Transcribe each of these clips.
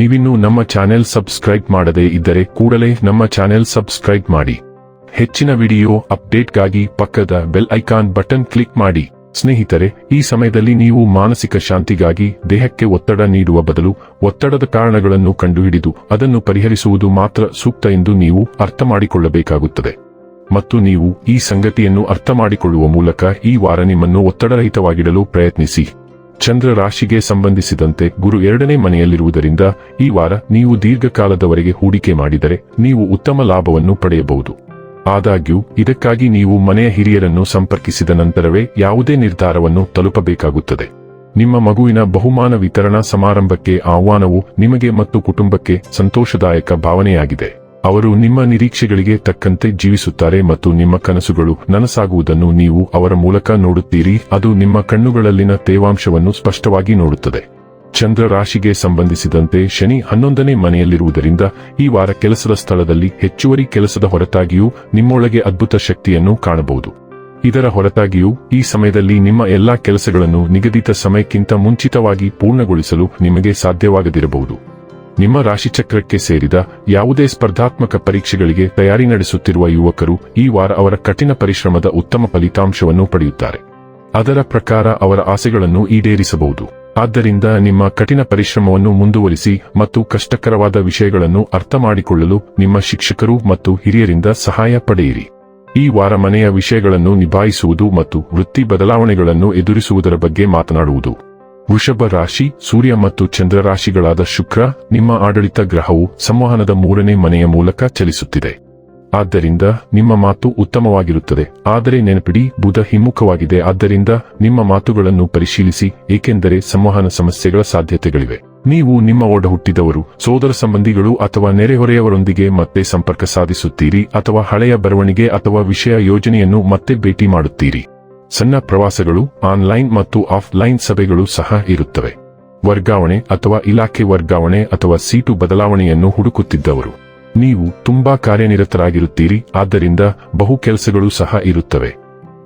ನೀವಿನ್ನೂ ನಮ್ಮ channel subscribe ಮಾಡದೇ ಇದ್ದರೆ ಕೂಡಲೇ ನಮ್ಮ ಚಾನೆಲ್ ಸಬ್ಸ್ಕ್ರೈಬ್ ಮಾಡಿ. ಹೆಚ್ಚಿನ ವಿಡಿಯೋ ಅಪ್ಡೇಟ್ಗಾಗಿ ಪಕ್ಕದ ಬೆಲ್ ಐಕಾನ್ ಬಟನ್ ಕ್ಲಿಕ್ ಮಾಡಿ. ಸ್ನೇಹಿತರೆ, ಈ ಸಮಯದಲ್ಲಿ ನೀವು ಮಾನಸಿಕ ಶಾಂತಿಗಾಗಿ ದೇಹಕ್ಕೆ ಒತ್ತಡ ನೀಡುವ ಬದಲು ಒತ್ತಡದ ಕಾರಣಗಳನ್ನು ಕಂಡುಹಿಡಿದು ಅದನ್ನು ಪರಿಹರಿಸುವುದು ಮಾತ್ರ ಸೂಕ್ತ ಎಂದು ನೀವು ಅರ್ಥ ಮಾಡಿಕೊಳ್ಳಬೇಕಾಗುತ್ತದೆ. ಮತ್ತು ನೀವು ಈ ಸಂಗತಿಯನ್ನು ಅರ್ಥ ಮಾಡಿಕೊಳ್ಳುವ ಮೂಲಕ ಈ ವಾರ ನಿಮ್ಮನ್ನು ಒತ್ತಡರಹಿತವಾಗಿಡಲು ಪ್ರಯತ್ನಿಸಿ. ಚಂದ್ರ ರಾಶಿಗೆ ಸಂಬಂಧಿಸಿದಂತೆ ಗುರು ಎರಡನೇ ಮನೆಯಲ್ಲಿರುವುದರಿಂದ ಈ ವಾರ ನೀವು ದೀರ್ಘಕಾಲದವರೆಗೆ ಹೂಡಿಕೆ ಮಾಡಿದರೆ ನೀವು ಉತ್ತಮ ಲಾಭವನ್ನು ಪಡೆಯಬಹುದು. ಆದಾಗ್ಯೂ, ಇದಕ್ಕಾಗಿ ನೀವು ಮನೆಯ ಹಿರಿಯರನ್ನು ಸಂಪರ್ಕಿಸಿದ ನಂತರವೇ ಯಾವುದೇ ನಿರ್ಧಾರವನ್ನು ತಲುಪಬೇಕಾಗುತ್ತದೆ. ನಿಮ್ಮ ಮಗುವಿನ ಬಹುಮಾನ ವಿತರಣಾ ಸಮಾರಂಭಕ್ಕೆ ಆಹ್ವಾನವು ನಿಮಗೆ ಮತ್ತು ಕುಟುಂಬಕ್ಕೆ ಸಂತೋಷದಾಯಕ ಭಾವನೆಯಾಗಿದೆ. ಅವರು ನಿಮ್ಮ ನಿರೀಕ್ಷೆಗಳಿಗೆ ತಕ್ಕಂತೆ ಜೀವಿಸುತ್ತಾರೆ ಮತ್ತು ನಿಮ್ಮ ಕನಸುಗಳು ನನಸಾಗುವುದನ್ನು ನೀವು ಅವರ ಮೂಲಕ ನೋಡುತ್ತೀರಿ. ಅದು ನಿಮ್ಮ ಕಣ್ಣುಗಳಲ್ಲಿನ ತೇವಾಂಶವನ್ನು ಸ್ಪಷ್ಟವಾಗಿ ನೋಡುತ್ತದೆ. ಚಂದ್ರ ರಾಶಿಗೆ ಸಂಬಂಧಿಸಿದಂತೆ ಶನಿ ಹನ್ನೊಂದನೇ ಮನೆಯಲ್ಲಿರುವುದರಿಂದ ಈ ವಾರ ಕೆಲಸದ ಸ್ಥಳದಲ್ಲಿ ಹೆಚ್ಚುವರಿ ಕೆಲಸದ ಹೊರತಾಗಿಯೂ ನಿಮ್ಮೊಳಗೆ ಅದ್ಭುತ ಶಕ್ತಿಯನ್ನು ಕಾಣಬಹುದು. ಇದರ ಹೊರತಾಗಿಯೂ ಈ ಸಮಯದಲ್ಲಿ ನಿಮ್ಮ ಎಲ್ಲಾ ಕೆಲಸಗಳನ್ನು ನಿಗದಿತ ಸಮಯಕ್ಕಿಂತ ಮುಂಚಿತವಾಗಿ ಪೂರ್ಣಗೊಳಿಸಲು ನಿಮಗೆ ಸಾಧ್ಯವಾಗದಿರಬಹುದು. ನಿಮ್ಮ ರಾಶಿಚಕ್ರಕ್ಕೆ ಸೇರಿದ ಯಾವುದೇ ಸ್ಪರ್ಧಾತ್ಮಕ ಪರೀಕ್ಷೆಗಳಿಗೆ ತಯಾರಿ ನಡೆಸುತ್ತಿರುವ ಯುವಕರು ಈ ವಾರ ಅವರ ಕಠಿಣ ಪರಿಶ್ರಮದ ಉತ್ತಮ ಫಲಿತಾಂಶವನ್ನು ಪಡೆಯುತ್ತಾರೆ. ಅದರ ಪ್ರಕಾರ ಅವರ ಆಸೆಗಳನ್ನು ಈಡೇರಿಸಬಹುದು. ಆದ್ದರಿಂದ ನಿಮ್ಮ ಕಠಿಣ ಪರಿಶ್ರಮವನ್ನು ಮುಂದುವರಿಸಿ ಮತ್ತು ಕಷ್ಟಕರವಾದ ವಿಷಯಗಳನ್ನು ಅರ್ಥ ಮಾಡಿಕೊಳ್ಳಲು ನಿಮ್ಮ ಶಿಕ್ಷಕರು ಮತ್ತು ಹಿರಿಯರಿಂದ ಸಹಾಯ ಪಡೆಯಿರಿ. ಈ ವಾರ ಮನೆಯ ವಿಷಯಗಳನ್ನು ನಿಭಾಯಿಸುವುದು ಮತ್ತು ವೃತ್ತಿ ಬದಲಾವಣೆಗಳನ್ನು ಎದುರಿಸುವುದರ ಬಗ್ಗೆ ಮಾತನಾಡುವುದು. ವೃಷಭ ರಾಶಿ, ಸೂರ್ಯ ಮತ್ತು ಚಂದ್ರ ರಾಶಿಗಳಾದ ಶುಕ್ರ, ನಿಮ್ಮ ಆಡಳಿತ ಗ್ರಹವು ಸಂವಹನದ ಮೂರನೇ ಮನೆಯ ಮೂಲಕ ಚಲಿಸುತ್ತಿದೆ. ಆದ್ದರಿಂದ ನಿಮ್ಮ ಮಾತು ಉತ್ತಮವಾಗಿರುತ್ತದೆ. ಆದರೆ ನೆನಪಿಡಿ, ಬುಧ ಹಿಮ್ಮುಖವಾಗಿದೆ. ಆದ್ದರಿಂದ ನಿಮ್ಮ ಮಾತುಗಳನ್ನು ಪರಿಶೀಲಿಸಿ, ಏಕೆಂದರೆ ಸಂವಹನ ಸಮಸ್ಯೆಗಳ ಸಾಧ್ಯತೆಗಳಿವೆ. ನೀವು ನಿಮ್ಮ ಒಡ ಹುಟ್ಟಿದವರು, ಸೋದರ ಸಂಬಂಧಿಗಳು ಅಥವಾ ನೆರೆಹೊರೆಯವರೊಂದಿಗೆ ಮತ್ತೆ ಸಂಪರ್ಕ ಸಾಧಿಸುತ್ತೀರಿ ಅಥವಾ ಹಳೆಯ ಬರವಣಿಗೆ ಅಥವಾ ವಿಷಯ ಯೋಜನೆಯನ್ನು ಮತ್ತೆ ಭೇಟಿ ಮಾಡುತ್ತೀರಿ. ಸಣ್ಣ ಪ್ರವಾಸಗಳು, ಆನ್ಲೈನ್ ಮತ್ತು ಆಫ್ಲೈನ್ ಸಭೆಗಳು ಸಹ ಇರುತ್ತವೆ. ವರ್ಗಾವಣೆ ಅಥವಾ ಇಲಾಖೆ ವರ್ಗಾವಣೆ ಅಥವಾ ಸೀಟು ಬದಲಾವಣೆಯನ್ನು ಹುಡುಕುತ್ತಿದ್ದವರು. ನೀವು ತುಂಬಾ ಕಾರ್ಯನಿರತರಾಗಿರುತ್ತೀರಿ, ಆದ್ದರಿಂದ ಬಹು ಕೆಲಸಗಳು ಸಹ ಇರುತ್ತವೆ.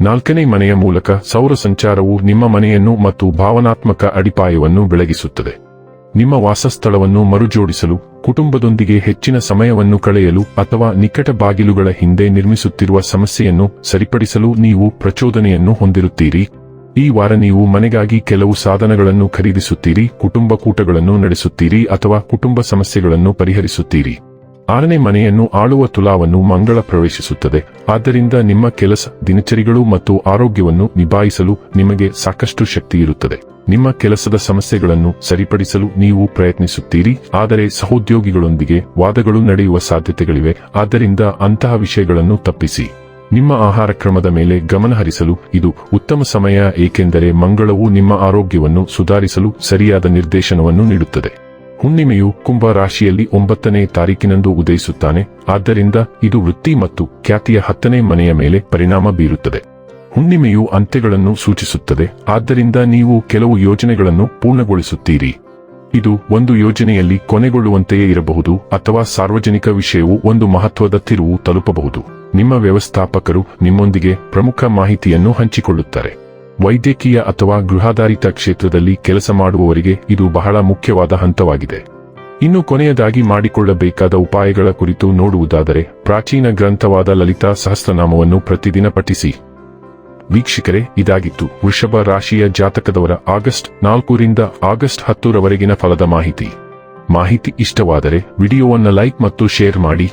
ನಾಲ್ಕನೇ ಮನೆಯ ಮೂಲಕ ಸೌರ ಸಂಚಾರವು ನಿಮ್ಮ ಮನೆಯನ್ನು ಮತ್ತು ಭಾವನಾತ್ಮಕ ಅಡಿಪಾಯವನ್ನು ಬೆಳಗಿಸುತ್ತದೆ. ನಿಮ್ಮ ವಾಸಸ್ಥಳವನ್ನು ಮರುಜೋಡಿಸಲು, ಕುಟುಂಬದೊಂದಿಗೆ ಹೆಚ್ಚಿನ ಸಮಯವನ್ನು ಕಳೆಯಲು ಅಥವಾ ನಿಕಟ ಬಾಗಿಲುಗಳ ಹಿಂದೆ ನಿರ್ಮಿಸುತ್ತಿರುವ ಸಮಸ್ಯೆಯನ್ನು ಸರಿಪಡಿಸಲು ನೀವು ಪ್ರಚೋದನೆಯನ್ನು ಹೊಂದಿರುತ್ತೀರಿ. ಈ ವಾರ ನೀವು ಮನೆಗಾಗಿ ಕೆಲವು ಸಾಧನಗಳನ್ನು ಖರೀದಿಸುತ್ತೀರಿ, ಕುಟುಂಬ ಕೂಟಗಳನ್ನು ನಡೆಸುತ್ತೀರಿ ಅಥವಾ ಕುಟುಂಬ ಸಮಸ್ಯೆಗಳನ್ನು ಪರಿಹರಿಸುತ್ತೀರಿ. ಆರನೇ ಮನೆಯನ್ನು ಆಳುವ ತುಲಾವನ್ನು ಮಂಗಳ ಪ್ರವೇಶಿಸುತ್ತದೆ. ಆದ್ದರಿಂದ ನಿಮ್ಮ ಕೆಲಸ ದಿನಚರಿಗಳು ಮತ್ತು ಆರೋಗ್ಯವನ್ನು ನಿಭಾಯಿಸಲು ನಿಮಗೆ ಸಾಕಷ್ಟು ಶಕ್ತಿ ಇರುತ್ತದೆ. ನಿಮ್ಮ ಕೆಲಸದ ಸಮಸ್ಯೆಗಳನ್ನು ಸರಿಪಡಿಸಲು ನೀವು ಪ್ರಯತ್ನಿಸುತ್ತೀರಿ. ಆದರೆ ಸಹೋದ್ಯೋಗಿಗಳೊಂದಿಗೆ ವಾದಗಳು ನಡೆಯುವ ಸಾಧ್ಯತೆಗಳಿವೆ. ಆದ್ದರಿಂದ ಅಂತಹ ವಿಷಯಗಳನ್ನು ತಪ್ಪಿಸಿ. ನಿಮ್ಮ ಆಹಾರ ಕ್ರಮದ ಮೇಲೆ ಗಮನಹರಿಸಲು ಇದು ಉತ್ತಮ ಸಮಯ, ಏಕೆಂದರೆ ಮಂಗಳವು ನಿಮ್ಮ ಆರೋಗ್ಯವನ್ನು ಸುಧಾರಿಸಲು ಸರಿಯಾದ ನಿರ್ದೇಶನವನ್ನು ನೀಡುತ್ತದೆ. ಹುಣ್ಣಿಮೆಯು ಕುಂಭ ರಾಶಿಯಲ್ಲಿ ಒಂಬತ್ತನೇ ತಾರೀಕಿನಂದು ಉದಯಿಸುತ್ತಾನೆ. ಆದ್ದರಿಂದ ಇದು ವೃತ್ತಿ ಮತ್ತು ಖ್ಯಾತಿಯ ಹತ್ತನೇ ಮನೆಯ ಮೇಲೆ ಪರಿಣಾಮ ಬೀರುತ್ತದೆ. ಹುಣ್ಣಿಮೆಯು ಅಂತ್ಯಗಳನ್ನು ಸೂಚಿಸುತ್ತದೆ. ಆದ್ದರಿಂದ ನೀವು ಕೆಲವು ಯೋಜನೆಗಳನ್ನು ಪೂರ್ಣಗೊಳಿಸುತ್ತೀರಿ. ಇದು ಒಂದು ಯೋಜನೆಯಲ್ಲಿ ಕೊನೆಗೊಳ್ಳುವಂತೆಯೇ ಇರಬಹುದು ಅಥವಾ ಸಾರ್ವಜನಿಕ ವಿಷಯವು ಒಂದು ಮಹತ್ವದ ತಿರುವು ತಲುಪಬಹುದು. ನಿಮ್ಮ ವ್ಯವಸ್ಥಾಪಕರು ನಿಮ್ಮೊಂದಿಗೆ ಪ್ರಮುಖ ಮಾಹಿತಿಯನ್ನು ಹಂಚಿಕೊಳ್ಳುತ್ತಾರೆ. ವೈದ್ಯಕೀಯ ಅಥವಾ ಗೃಹಾಧಾರಿತ ಕ್ಷೇತ್ರದಲ್ಲಿ ಕೆಲಸ ಮಾಡುವವರಿಗೆ ಇದು ಬಹಳ ಮುಖ್ಯವಾದ ಹಂತವಾಗಿದೆ. ಇನ್ನು ಕೊನೆಯದಾಗಿ ಮಾಡಿಕೊಳ್ಳಬೇಕಾದ ಉಪಾಯಗಳ ಕುರಿತು ನೋಡುವುದಾದರೆ ಪ್ರಾಚೀನ ಗ್ರಂಥವಾದ ಲಲಿತಾ ಸಹಸ್ರನಾಮವನ್ನು ಪ್ರತಿದಿನ ಪಠಿಸಿ. ವೀಕ್ಷಕರೇ, ಇದಾಗಿತ್ತು ವೃಷಭ ರಾಶಿಯ ಜಾತಕದವರ ಆಗಸ್ಟ್ ನಾಲ್ಕರಿಂದ ಆಗಸ್ಟ್ ಹತ್ತರವರೆಗಿನ ಫಲದ ಮಾಹಿತಿ. ಮಾಹಿತಿ ಇಷ್ಟವಾದರೆ ವಿಡಿಯೋವನ್ನು ಲೈಕ್ ಮತ್ತು ಶೇರ್ ಮಾಡಿ.